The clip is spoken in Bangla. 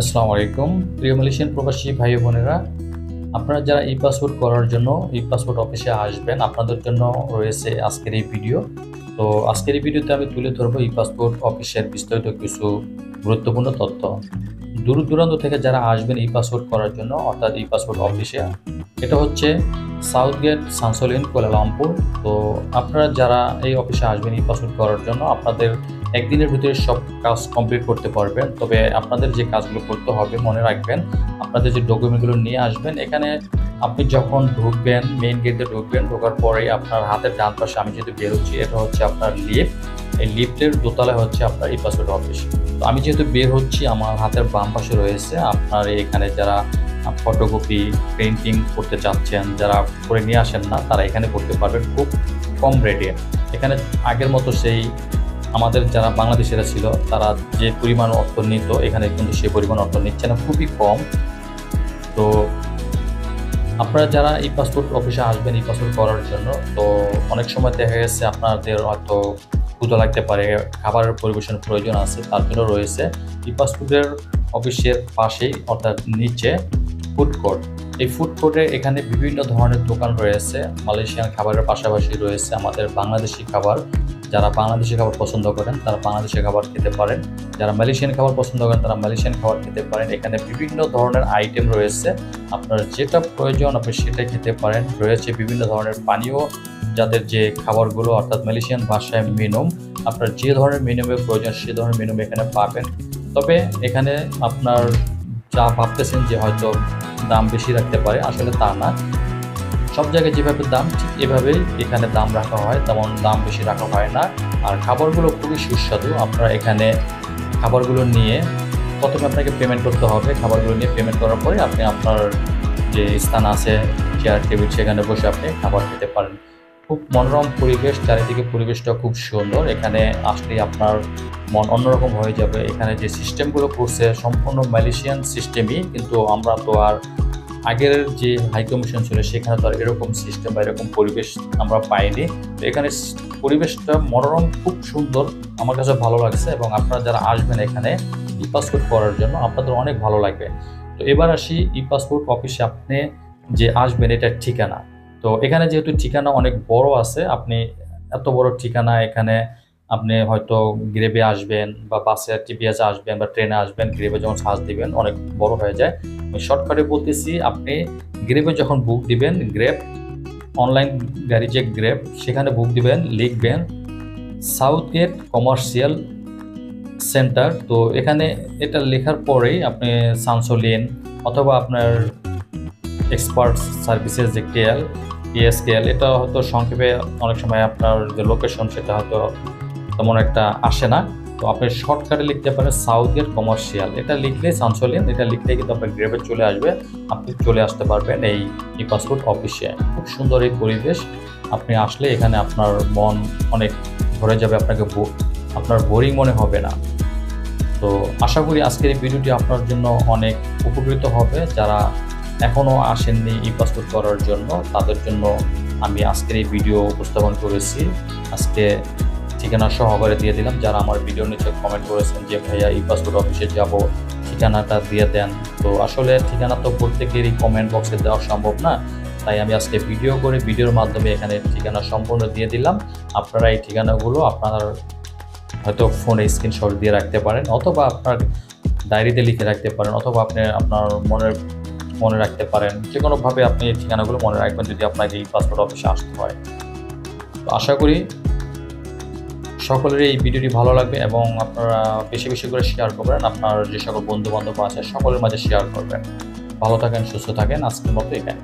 আসসালামু আলাইকুম। প্রিয় মালয়েশিয়ান প্রবাসী ভাই বোনেরা, আপনারা যারা ই পাসপোর্ট করার জন্য ই পাসপোর্ট অফিসে আসবেন, আপনাদের জন্য রয়েছে আজকের এই ভিডিও তো আজকের এই ভিডিওতে আমি তুলে ধরবো ই পাসপোর্ট অফিসের বিস্তারিত কিছু গুরুত্বপূর্ণ তথ্য। দূর দূরান্ত থেকে যারা আসবেন ই পাসপোর্ট করার জন্য, অর্থাৎ ই পাসপোর্ট অফিসে এটা হচ্ছে সাউথ গেট সানসোলিন কোলালামপুর তো আপনারা যারা এই অফিসে আসবেন ই পাসপোর্ট করার জন্য, আপনাদের একদিনের ভিতরে সব কাজ কমপ্লিট করতে পারবেন। তবে আপনাদের যে কাজগুলো করতে হবে, মনে রাখবেন, আপনাদের যে ডকুমেন্টগুলো নিয়ে আসবেন, এখানে আপনি যখন ঢুকবেন মেইন গেটে ঢুকবেন, ঢোকার পরে আপনার হাতের ডান পাশে আমি যেহেতু বেরোচ্ছি, এটা হচ্ছে আপনার লিফ্ট এই লিফ্টের দোতলায় হচ্ছে আপনার ই পাসপোর্ট অফিস তো আমি যেহেতু বের হচ্ছি, আমার হাতের বাম পাশে রয়েছে আপনার এখানে যারা ফটোকপি পেন্টিং করতে চাচ্ছেন, যারা করে নিয়ে আসেন না, তারা এখানে করতে পারবেন খুব কম রেটে এখানে আগের মতো সেই আমাদের যারা বাংলাদেশিরা ছিল, তারা যে পরিমাণ অর্থ নিত, এখানে কিন্তু সে পরিমাণ অর্থ নিচ্ছে না, খুবই কম। তো আপনারা যারা এই পাসপোর্ট অফিসে আসবেন, এই পাসপোর্ট করার জন্য, তো অনেক সময় দেখা গেছে আপনাদের হয়তো ক্ষুদা লাগতে পারে, খাবারের পরিবেশন প্রয়োজন আছে, তার জন্য রয়েছে ই পাসপোর্টের অফিসের পাশেই, অর্থাৎ নিচে ফুড কোর্ট এই ফুড কোর্টে এখানে বিভিন্ন ধরনের দোকান রয়েছে, মালয়েশিয়ান খাবারের পাশাপাশি রয়েছে আমাদের বাংলাদেশি খাবার। যারা বাংলাদেশি খাবার পছন্দ করেন, তারা বাংলাদেশি খাবার খেতে পারেন। যারা মালয়েশিয়ান খাবার পছন্দ করেন, তারা মালয়েশিয়ান খাবার খেতে পারেন। এখানে বিভিন্ন ধরনের আইটেম রয়েছে। আপনার যেটা প্রয়োজন আপনি সেটা খেতে পারেন। রয়েছে বিভিন্ন ধরনের পানীয় যাদের যে খাবারগুলো, অর্থাৎ মালয়েশিয়ান ভাষায় মিনুম আপনার যে ধরনের মিনুমের প্রয়োজন, সে ধরনের মিনুম এখানে পাবেন। তবে এখানে আপনার যা ভাবতেছেন যে হয়তো দাম বেশি রাখতে পারে, আসলে তা না। সব জায়গায় যেভাবে দাম, ঠিক এভাবেই এখানে দাম রাখা হয়, তেমন দাম বেশি রাখা হয় না। আর খাবারগুলো খুবই সুস্বাদু। আপনারা এখানে খাবারগুলো নিয়ে প্রথমে আপনাকে পেমেন্ট করতে হবে। খাবারগুলো নিয়ে পেমেন্ট করার পরে আপনি আপনার যে স্থান আছে চেয়ার টেবিল সেখানে বসে আপনি খাবার খেতে পারেন। খুব মনোরম পরিবেশ, চারিদিকে পরিবেশটা খুব সুন্দর। এখানে আসলে আপনার মন অন্যরকম হয়ে যাবে। এখানে যে সিস্টেমগুলো করছে সম্পূর্ণ মালয়েশিয়ান সিস্টেমই কিন্তু আমরা তো আর আগের যে হাই কমিশন ছিল, সেখানে তো আর এরকম সিস্টেম বা এরকম পরিবেশ আমরা পাইনি। তো এখানে পরিবেশটা মনোরম, খুব সুন্দর, আমার কাছে ভালো লাগছে এবং আপনারা যারা আসবেন এখানে ই পাসপোর্ট করার জন্য, আপনাদের অনেক ভালো লাগবে। তো এবার আসি ই পাসপোর্ট অফিসে আপনি যে আসবেন, এটার ঠিকানা। তো এখানে যেহেতু ঠিকানা অনেক বড় আছে, আপনি এত বড় ঠিকানা এখানে আপনি হয়তো গ্রেভে আসবেন বা বাসে টিপিএসে আসবেন বা ট্রেনে আসবেন গ্রেভে যখন সাজ দিবেন, অনেক বড় হয়ে যায়। আমি শর্টকাটে বলতেছি, আপনি গ্রেভে যখন বুক দিবেন গ্রেপ অনলাইন গাড়ি যে গ্রেপ সেখানে বুক দিবেন, লিখবেন সাউথ গেট কমার্শিয়াল সেন্টার তো এখানে এটা লেখার পরেই আপনি সানসোলিন অথবা আপনার এক্সপার্ট সার্ভিসেস যে কেএল পিএসকেএল এটা হয়তো সংক্ষেপে অনেক সময় আপনার যে লোকেশন সেটা হয়তো তেমন একটা আসে না। তো আপনি শর্টকাটে লিখতে পারেন সাউথ গেট কমার্শিয়াল এটা লিখলেই সানসোলিন এটা লিখলেই কিন্তু আপনার গ্রেভে চলে আসবে। আপনি চলে আসতে পারবেন এই ই পাসপোর্ট অফিসে খুব সুন্দর এই পরিবেশ। আপনি আসলে এখানে আপনার মন অনেক ভরে যাবে, আপনাকে আপনার বোরিং মনে হবে না। তো আশা করি আজকের এই ভিডিওটি আপনার জন্য অনেক উপকৃত হবে। যারা এখনও আসেননি ই করার জন্য। তাদের জন্য আমি আজকের এই ভিডিও উপস্থাপন করেছি। আজকে ঠিকানা সহকারে দিয়ে দিলাম। যারা আমার ভিডিও নিচে কমেন্ট করেছেন যে, ভাইয়া ই পাসপোর্ট অফিসে যাব, ঠিকানাটা দিয়ে দেন। তো আসলে ঠিকানা তো প্রত্যেকেরই কমেন্ট বক্সে দেওয়া সম্ভব না। তাই আমি আজকে ভিডিও করে ভিডিওর মাধ্যমে এখানে ঠিকানা সম্পূর্ণ দিয়ে দিলাম। আপনারা এই ঠিকানাগুলো আপনার হয়তো ফোনে স্ক্রিনশট দিয়ে রাখতে পারেন, অথবা আপনার ডায়েরিতে লিখে রাখতে পারেন, অথবা আপনি আপনার মনের মনে রাখতে পারেন। যে কোনোভাবে আপনি এই ঠিকানাগুলো মনে রাখবেন যদি আপনাকে এই পাসপোর্ট অফিসে আসতে হয়। তো আশা করি সকলের এই ভিডিওটি ভালো লাগবে এবং আপনারা বেশি বেশি করে শেয়ার করবেন। আপনার যে সকল বন্ধু বান্ধব আছে, সকলের মাঝে শেয়ার করবেন। ভালো থাকেন, সুস্থ থাকেন। আজকের মতো এখানে।